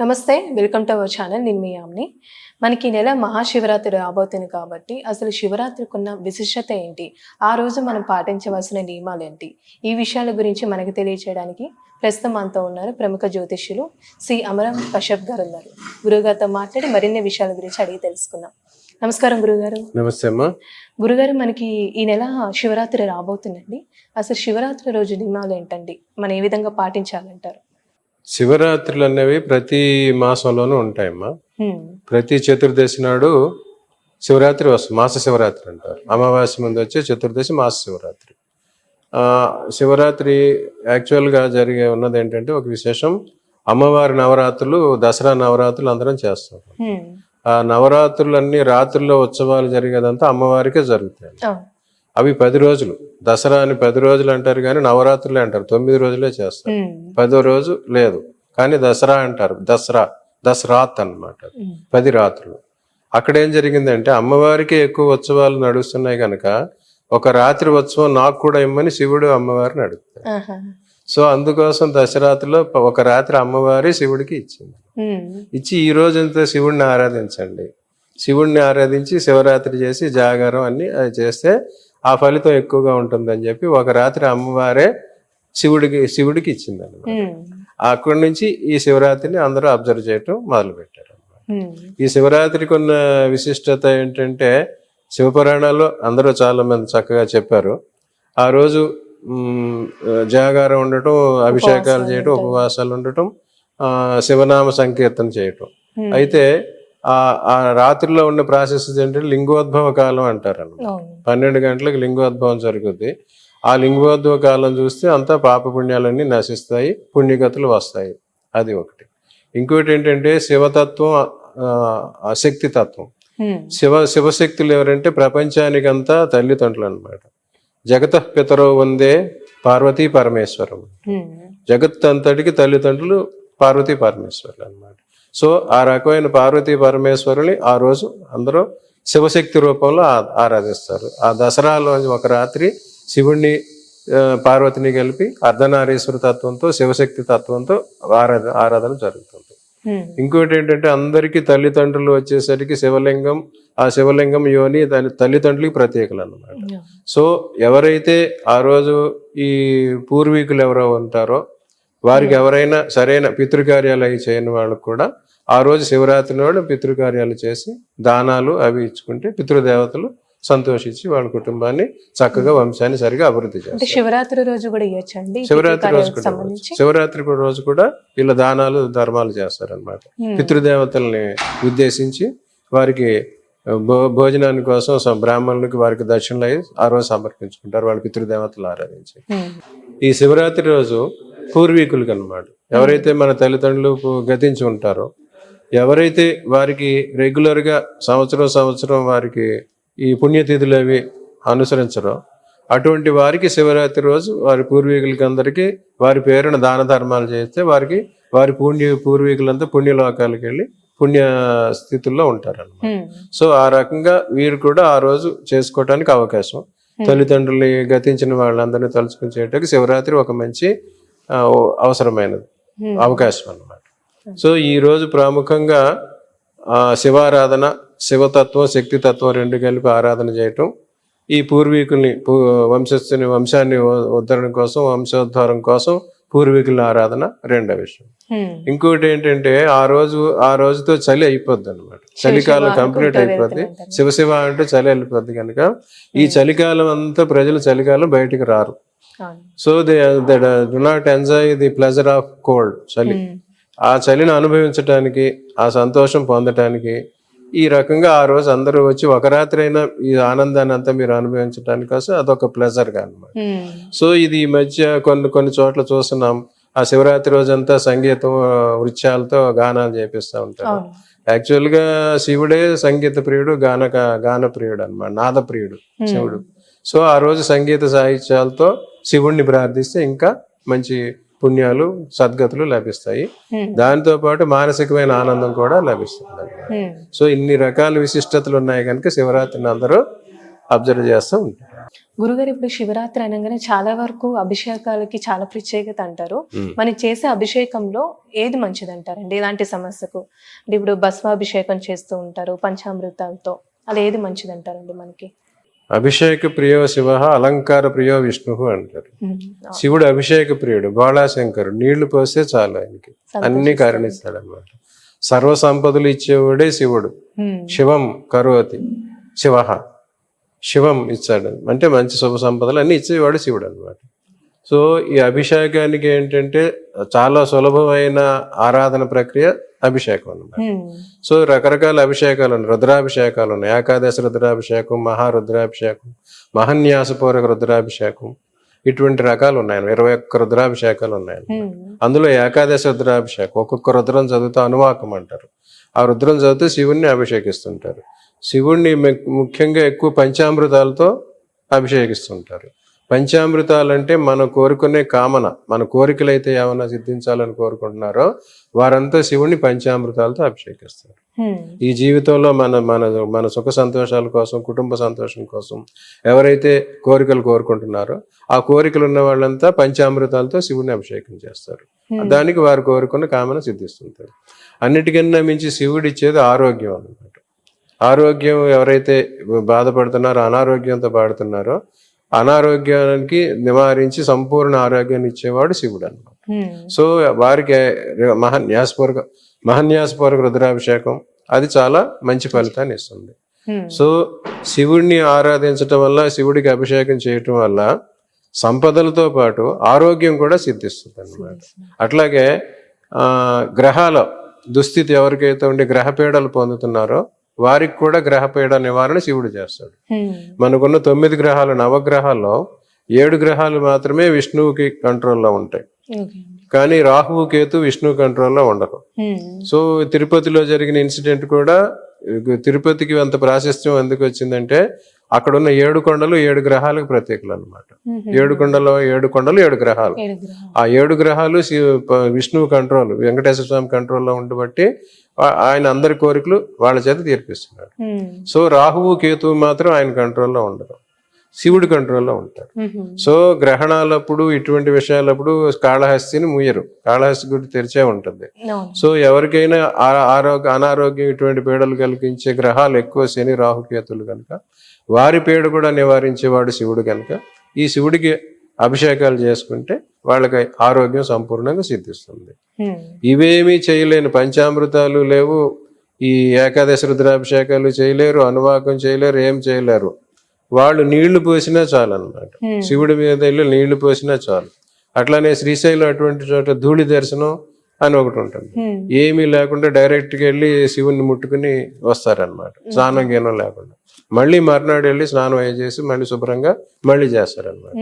నమస్తే welcome to our channel. నేను మీ omni మనకి ఈ నెల మహాశివరాత్రి రాబోతుంది కాబట్టి అసలు శివరాత్రికి ఉన్న విశిష్టత ఏంటి? ఆ రోజు మనం పాటించవలసిన నియమాలు ఏంటి? ఈ విషయాల గురించి మనకి తెలియచేయడానికి ప్రస్తుతం మనతో ఉన్నారు ప్రముఖ జ్యోతిష్యులు శ్రీ అమరం కశ్యప్ గారు ఉన్నారు. గురుగారితో మాట్లాడి మరిన్ని విషయాల గురించి అడిగి తెలుసుకుందాం. నమస్కారం గురుగారు నమస్తే అమ్మా. గురుగారు మనకి ఈ నెల శివరాత్రి రాబోతుందండి. అసలు శివరాత్రి రోజు నియమాలు ఏంటండి? మనం ఏ విధంగా పాటించాలంటారు? శివరాత్రులు అనేవి ప్రతి మాసంలోనూ ఉంటాయమ్మా. ప్రతి చతుర్దశి నాడు శివరాత్రి వస్తుంది మాస శివరాత్రి అంటారు అమావాస్య ముందు వచ్చే చతుర్దశి మాస శివరాత్రి ఆ, శివరాత్రి యాక్చువల్గా జరిగే ఉన్నది ఏంటంటే ఒక విశేషం అమ్మవారి నవరాత్రులు దసరా నవరాత్రులు అందరం చేస్తాం. ఆ నవరాత్రులన్నీ రాత్రుల్లో ఉత్సవాలు జరిగేదంతా అమ్మవారికే జరుగుతాయి. అవి పది రోజులు. దసరా అని పది రోజులు అంటారు కానీ నవరాత్రులే అంటారు. తొమ్మిది రోజులే చేస్తారు. పదో రోజు లేదు. కానీ దసరా అంటారు. దసరా దసరాత్ అన్నమాట. హ్మ్. పది రాత్రులు. అక్కడ ఏం జరిగిందంటే అమ్మవారికి ఎక్కువ ఉత్సవాలు నడుస్తున్నాయి కనుక ఒక రాత్రి ఉత్సవం నాకు కూడా ఇమ్మని శివుడు అమ్మవారిని అడుగుతాడు. సో అందుకోసం దశరాత్రిలో ప- ఒక రాత్రి అమ్మవారి శివుడికి ఇచ్చింది. ఇచ్చి ఈ రోజంతా శివుడిని ఆరాధించండి. శివుడిని ఆరాధించి శివరాత్రి చేసి జాగారం అన్ని అది చేస్తే ఆ ఫలితం ఎక్కువగా ఉంటుందని చెప్పి ఒక రాత్రి అమ్మవారే శివుడికి శివుడికి ఇచ్చింది అనమాట. అక్కడి నుంచి ఈ శివరాత్రిని అందరూ అబ్జర్వ్ చేయటం మొదలు పెట్టారు. ఈ శివరాత్రికి ఉన్న విశిష్టత ఏంటంటే శివపురాణాల్లో అందరూ చాలా మంది చక్కగా చెప్పారు ఆ రోజు జాగారం ఉండటం అభిషేకాలు చేయటం ఉపవాసాలు ఉండటం శివనామ సంకీర్తన చేయటం. అయితే ఆ ఆ రాత్రిలో ఉన్న ప్రాసెస్ ఏంటంటే లింగోద్భవ కాలం అంటారు అన్నమాట అవును. పన్నెండు గంటలకు లింగోద్భవం జరుగుద్ది. ఆ లింగోద్భవ కాలం చూస్తే అంతా పాప పుణ్యాలన్నీ నశిస్తాయి పుణ్యగతులు వస్తాయి. అది ఒకటి. ఇంకోటి ఏంటంటే శివతత్వం ఆ, ఆ శక్తి తత్వం. శివ శివశక్తులు ఎవరంటే ప్రపంచానికంతా తల్లిదండ్రులు అనమాట జగత పితరో వందే పార్వతీ పరమేశ్వరం. జగత్ అంతటికి తల్లిదండ్రులు పార్వతీ పరమేశ్వరులు అన్నమాట సో ఆ రకమైన పార్వతీ పరమేశ్వరుని ఆ రోజు అందరూ శివశక్తి రూపంలో ఆ- ఆరాధిస్తారు ఆ దసరాలో ఒక రాత్రి శివుణ్ణి పార్వతిని కలిపి అర్ధనారీశ్వర తత్వంతో శివశక్తి తత్వంతో ఆరాధ ఆరాధన జరుగుతుంది. ఇంకోటి ఏంటంటే అందరికీ తల్లిదండ్రులు వచ్చేసరికి శివలింగం ఆ శివలింగం యోని దాని తల్లిదండ్రులకి ప్రత్యేకలు అన్నమాట అవును. సో ఎవరైతే ఆ రోజు ఈ పూర్వీకులు ఎవరో ఉంటారో వారికి ఎవరైనా సరైన పితృకార్యాలు అవి చేయని వాళ్ళకు కూడా ఆ రోజు శివరాత్రి నాడు పితృకార్యాలు చేసి దానాలు అవి ఇచ్చుకుంటే పితృదేవతలు సంతోషించి వాళ్ళ కుటుంబాన్ని చక్కగా వంశాన్ని సరిగా అభివృద్ధి చేస్తారు. శివరాత్రి రోజు కూడా ఇవ్వచ్చండి శివరాత్రి రోజు కూడా శివరాత్రి రోజు కూడా ఇలా దానాలు ధర్మాలు చేస్తారనమాట. పితృదేవతల్ని ఉద్దేశించి వారికి భో భోజనాని కోసం బ్రాహ్మణులకి వారికి దక్షిణలు అయి ఆ రోజు సమర్పించుకుంటారు వాళ్ళ పితృదేవతలు ఆరాధించి. ఈ శివరాత్రి రోజు పూర్వీకులకి అన్నమాట. ఎవరైతే మన తల్లిదండ్రులు గతించి ఉంటారో ఎవరైతే వారికి రెగ్యులర్గా సంవత్సరం సంవత్సరం వారికి ఈ పుణ్యతిథులు అవి అనుసరించరో అటువంటి వారికి శివరాత్రి రోజు వారి పూర్వీకులకి అందరికీ వారి పేరున దాన ధర్మాలు చేస్తే వారికి వారి పుణ్య పూర్వీకులంతా పుణ్యలోకాలకు వెళ్ళి పుణ్య స్థితుల్లో ఉంటారన్నమాట. సో ఆ రకంగా వీరు కూడా ఆ రోజు చేసుకోవటానికి అవకాశం. తల్లిదండ్రుల్ని గతించిన వాళ్ళందరినీ తలుచుకుని చేయడానికి శివరాత్రి ఒక మంచి అవసరమైనది. అవకాశం అన్నమాట. సో ఈ రోజు ప్రాముఖ్యంగా ఆ, శివారాధన శివతత్వం శక్తితత్వం రెండు కలిపి ఆరాధన చేయటం. ఈ పూర్వీకుల్ని వంశస్థుని వంశాన్ని ఉద్ధరణ కోసం వంశోద్ధారం కోసం పూర్వీకుల ఆరాధన రెండో విషయం. ఇంకోటి ఏంటంటే ఆ రోజు ఆ రోజుతో చలి అయిపోద్ది అనమాట చలికాలం కంప్లీట్ అయిపోద్ది. శివశివ అంటే చలి వెళ్ళిపోద్ది కనుక. ఈ చలికాలం అంతా ప్రజలు చలికాలం బయటికి రారు. So they do not enjoy the pleasure of cold చలి. ఆ చలిని అనుభవించటానికి ఆ సంతోషం పొందటానికి ఈ రకంగా ఆ రోజు అందరూ వచ్చి ఒక రాత్రి అయినా ఈ ఆనందాన్ని అంతా మీరు అనుభవించడానికి కోసం అదొక ప్లెజర్గా అనమాట. సో ఇది ఈ మధ్య కొన్ని కొన్ని చోట్ల చూస్తున్నాం. ఆ శివరాత్రి రోజంతా సంగీతం ఆ, నృత్యాలతో గానాలు చేపిస్తూ ఉంటారు. అవును. యాక్చువల్గా శివుడే సంగీత ప్రియుడు గాన గాన ప్రియుడు అనమాట నాద ప్రియుడు శివుడు. సో ఆ రోజు సంగీత సాహిత్యాలతో శివుణ్ణి ప్రార్థిస్తే ఇంకా మంచి పుణ్యాలు సద్గతులు లభిస్తాయి. దాంతో పాటు మానసికమైన ఆనందం కూడా లభిస్తుంది. సో ఇన్ని రకాల విశిష్టతలు ఉన్నాయి కనుక శివరాత్రిని అందరూ అబ్జర్వ్ చేస్తూ ఉంటారు. గురుగారు ఇప్పుడు శివరాత్రి అనగానే చాలా వరకు అభిషేకాలకి చాలా ప్రత్యేకత అంటారు. మనం చేసే అభిషేకంలో ఏది మంచిది అంటారండి ఇలాంటి సమస్యకు? అంటే ఇప్పుడు భస్మాభిషేకం చేస్తూ ఉంటారు పంచామృతాలతో. అలా ఏది మంచిది అంటారండి మనకి? అభిషేక ప్రియో శివ అలంకార ప్రియో విష్ణు అంటారు. శివుడు అభిషేక ప్రియుడు బాళాశంకరుడు నీళ్ళు పోస్తే చాలు ఆయనకి. అన్ని కరుణిస్తాడు అనమాట సర్వ సంపదలు ఇచ్చేవాడే శివుడు. శివం కరోతి శివ. శివం ఇచ్చాడు. అంటే మంచి శుభ సంపదలు అన్ని ఇచ్చేవాడు శివుడు అనమాట సో ఈ అభిషేకానికి ఏంటంటే చాలా సులభమైన ఆరాధన ప్రక్రియ అభిషేకం అనమాట. సో రకరకాల అభిషేకాలు ఉన్నాయి. రుద్రాభిషేకాలు ఉన్నాయి. ఏకాదశి రుద్రాభిషేకం మహారుద్రాభిషేకం మహన్యాసపూర్వక రుద్రాభిషేకం ఇటువంటి రకాలు ఉన్నాయి. ఇరవై ఒక్క రుద్రాభిషేకాలు ఉన్నాయి. అందులో ఏకాదశి రుద్రాభిషేకం ఒక్కొక్క రుద్రం చదివితే అనువాకం అంటారు. ఆ రుద్రం చదివితే శివుణ్ణి అభిషేకిస్తుంటారు. శివుణ్ణి ముఖ్యంగా ఎక్కువ పంచామృతాలతో అభిషేకిస్తుంటారు. పంచామృతాలు అంటే మనం కోరుకునే కామన మన కోరికలు అయితే ఏమైనా సిద్ధించాలని కోరుకుంటున్నారో వారంతా శివుణ్ణి పంచామృతాలతో అభిషేకిస్తారు. ఈ జీవితంలో మన మన మన సుఖ సంతోషాల కోసం కుటుంబ సంతోషం కోసం ఎవరైతే కోరికలు కోరుకుంటున్నారో ఆ కోరికలు ఉన్న వాళ్ళంతా పంచామృతాలతో శివుని అభిషేకం చేస్తారు. దానికి వారు కోరుకున్న కామన సిద్ధిస్తుంటారు. అన్నిటికన్నా మించి శివుడు ఇచ్చేది ఆరోగ్యం అన్నమాట. ఆరోగ్యం ఎవరైతే బాధపడుతున్నారో అనారోగ్యంతో పాడుతున్నారో అనారోగ్యానికి నివారించి సంపూర్ణ ఆరోగ్యాన్ని ఇచ్చేవాడు శివుడు అన్నమాట ఉమ్. సో వారికి మహన్యాసపూర్వక మహన్యాసపూర్వక రుద్రాభిషేకం అది చాలా మంచి ఫలితాన్ని ఇస్తుంది. సో శివుడిని ఆరాధించటం వల్ల శివుడికి అభిషేకం చేయటం వల్ల సంపదలతో పాటు ఆరోగ్యం కూడా సిద్ధిస్తుంది అన్నమాట అట్లాగే గ్రహాల దుస్థితి ఎవరికైతే ఉండి గ్రహపీడలు పొందుతున్నారో వారికి కూడా గ్రహపీడ నివారణ శివుడు చేస్తాడు. మనకున్న తొమ్మిది గ్రహాలు నవగ్రహాల్లో ఏడు గ్రహాలు మాత్రమే విష్ణువుకి కంట్రోల్లో ఉంటాయి. కానీ రాహువు కేతు విష్ణు కంట్రోల్లో ఉండరు. సో తిరుపతిలో జరిగిన ఇన్సిడెంట్ కూడా తిరుపతికి అంత ప్రాశస్త్యం ఎందుకు వచ్చిందంటే అక్కడ ఉన్న ఏడు కొండలు ఏడు గ్రహాలకు ప్రత్యేకలు అనమాట. ఏడు కొండలు ఏడు కొండలు ఏడు గ్రహాలు. ఆ ఏడు గ్రహాలు విష్ణువు కంట్రోల్ వెంకటేశ్వర స్వామి కంట్రోల్లో ఉండబట్టి ఆయన అందరి కోరికలు వాళ్ళ చేత తీర్పిస్తున్నాడు. సో రాహువు కేతువు మాత్రం ఆయన కంట్రోల్లో ఉండరు శివుడి కంట్రోల్లో ఉంటారు ఉమ్. సో గ్రహణాలప్పుడు ఇటువంటి విషయాలప్పుడు కాళహస్తిని ముయ్యరు. కాళహస్తి గుడి తెరిచే ఉంటుంది. సో ఎవరికైనా ఆరోగ్య అనారోగ్యం ఇటువంటి పీడలు కలిగించే గ్రహాలు ఎక్కువ శని రాహుకేతులు కనుక వారి పీడ కూడా నివారించేవాడు శివుడు కనుక ఈ శివుడికి అభిషేకాలు చేసుకుంటే వాళ్ళకి ఆరోగ్యం సంపూర్ణంగా సిద్ధిస్తుంది. ఇవేమీ చేయలేని పంచామృతాలు లేవు. ఈ ఏకాదశి రుద్రాభిషేకాలు చేయలేరు అనువాకం చేయలేరు ఏం చేయలేరు. వాళ్ళు నీళ్ళు పోసినా చాలు అన్నమాట. శివుడి మీద వెళ్ళి నీళ్ళు పోసినా చాలు. అట్లానే శ్రీశైలం అటువంటి చోట ధూళి దర్శనం అని ఒకటి ఉంటుంది. ఏమీ లేకుండా డైరెక్ట్గా వెళ్ళి శివుని ముట్టుకుని వస్తారనమాట స్నానం గీనం లేకుండా. మళ్ళీ మర్నాడు వెళ్ళి స్నానం అయ్యి చేసి మళ్ళీ శుభ్రంగా మళ్ళీ చేస్తారనమాట.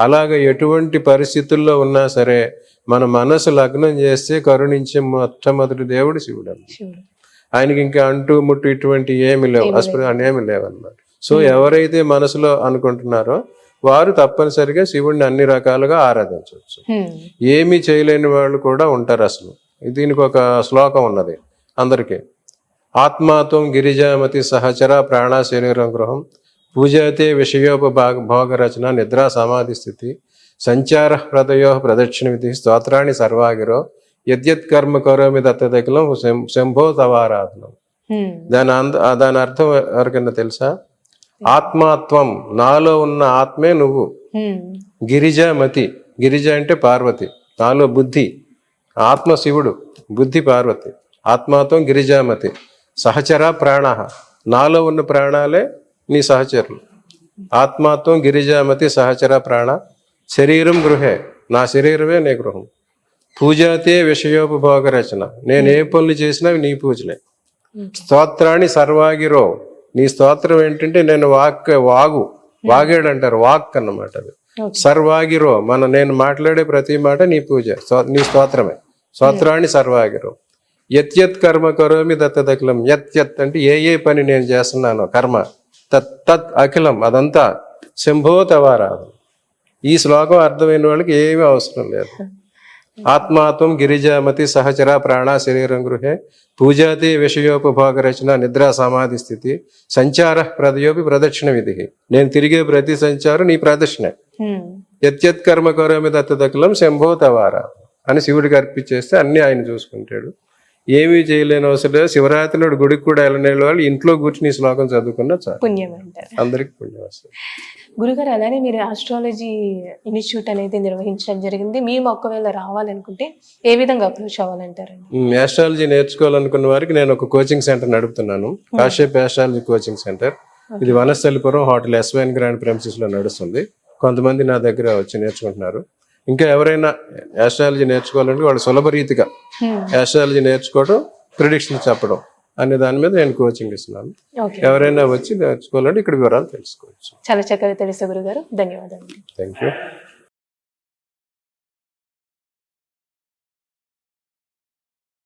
అలాగ ఎటువంటి పరిస్థితుల్లో ఉన్నా సరే మన మనసు లగ్నం చేస్తే కరుణించే మొట్టమొదటి దేవుడు శివుడు అన్నమాట. ఆయనకి ఇంకా అంటూ ముట్టు ఇటువంటి ఏమి లేవు. అస్పృ ఏమి లేవు అన్నమాట సో ఎవరైతే మనసులో అనుకుంటున్నారో వారు తప్పనిసరిగా శివుడిని అన్ని రకాలుగా ఆరాధించవచ్చు. ఏమీ చేయలేని వాళ్ళు కూడా ఉంటారు అసలు. దీనికి ఒక శ్లోకం ఉన్నది అందరికీ. ఆత్మాత్వం గిరిజామతి సహచర ప్రాణ శరీరం గృహం పూజతే విషయోపభాగ భోగ రచన నిద్రా సమాధి స్థితి సంచార హృదయో ప్రదక్షిణ విధి స్తోత్రాన్ని సర్వాగిరో యద్యత్ కర్మ కరోమి దత్తదకిలం శంభో తవారాధనం. దాని అంద దాని అర్థం ఎవరికైనా తెలుసా? ఆత్మాత్వం నాలో ఉన్న ఆత్మే నువ్వు. ఉమ్. గిరిజ మతి. గిరిజ అంటే పార్వతి. నాలో బుద్ధి. ఆత్మ శివుడు. బుద్ధి పార్వతి. ఆత్మాత్వం గిరిజామతి సహచర ప్రాణ. నాలో ఉన్న ప్రాణాలే నీ సహచరులు. ఆత్మాత్వం గిరిజామతి సహచర ప్రాణ. శరీరం గృహే. నా శరీరమే నీ గృహం. పూజాతే విషయోపభోగ రచన. నేను ఏ పనులు చేసినా నీ పూజలే. స్తోత్రాన్ని సర్వాగిరో. నీ స్తోత్రం ఏంటంటే నేను వాక్ వాగు. వాగేడు అంటారు వాక్ అన్నమాట అది. సర్వాగిరో మన నేను మాట్లాడే ప్రతి మాట నీ పూజ నీ స్తోత్రమే. స్తోత్రాన్ని సర్వాగిరో. యత్ కర్మ కరోమి దత్తదఖిలం యత్ అంటే ఏ ఏ పని నేను చేస్తున్నానో కర్మ. తత్ తత్ అఖిలం అదంతా. శంభో తవారాధన ఈ శ్లోకం అర్థమైన వాళ్ళకి ఏమీ అవసరం లేదు. ఆత్మాత్వం గిరిజామతి సహచర ప్రాణ శరీరం గృహే పూజాతి విషయోపభోగ రచన నిద్రా సమాధి స్థితి సంచార ప్రదయోపి ప్రదక్షిణ విధి. నేను తిరిగే ప్రతి సంచారం నీ ప్రదక్షిణ. హ్మ్. యత్యత్ కర్మ కరోమి దత్తదకులం శంభో తవార అని శివుడికి అర్పించేస్తే అన్ని ఆయన చూసుకుంటాడు. ఏమీ చేయలేని అవసరం లేదు. శివరాత్రి నాడు గుడికి కూడా వెళ్ళని వాళ్ళు ఇంట్లో కూర్చుని శ్లోకం చదువుకున్నా చాలు. పుణ్యం అంటారు. అందరికి పుణ్యం వస్తుంది. గురుగారు అలానే మీరు ఆస్ట్రాలజీ ఇన్స్టిట్యూట్ అనేది నిర్వహించడం జరిగింది. మేము ఒకవేళ రావాలనుకుంటే ఏ విధంగా అప్రోచ్ అవ్వాలంటారండి ఆస్ట్రాలజీ నేర్చుకోవాలనుకున్న వారికి నేను ఒక కోచింగ్ సెంటర్ నడుపుతున్నాను. కాశ్యప్ ఆస్ట్రాలజీ కోచింగ్ సెంటర్ ఇది వనస్థలిపురం హోటల్ ఎస్వైన్ గ్రాండ్ ప్రెమిసెస్లో నడుస్తుంది. కొంతమంది నా దగ్గర వచ్చి నేర్చుకుంటున్నారు. ఇంకా ఎవరైనా ఆస్ట్రాలజీ నేర్చుకోవాలంటే వాళ్ళు సులభ రీతిగా హ్మ్. ఆస్ట్రాలజీ నేర్చుకోవడం ప్రిడిక్షన్ చెప్పడం అనే దాని మీద నేను కోచింగ్ ఇస్తున్నాను. ఎవరైనా వచ్చి నేర్చుకోవాలంటే ఇక్కడ వివరాలు తెలుసుకోవచ్చు. చాలా చక్కగా తెలుసు గురుగారు. ధన్యవాదాలు. Thank you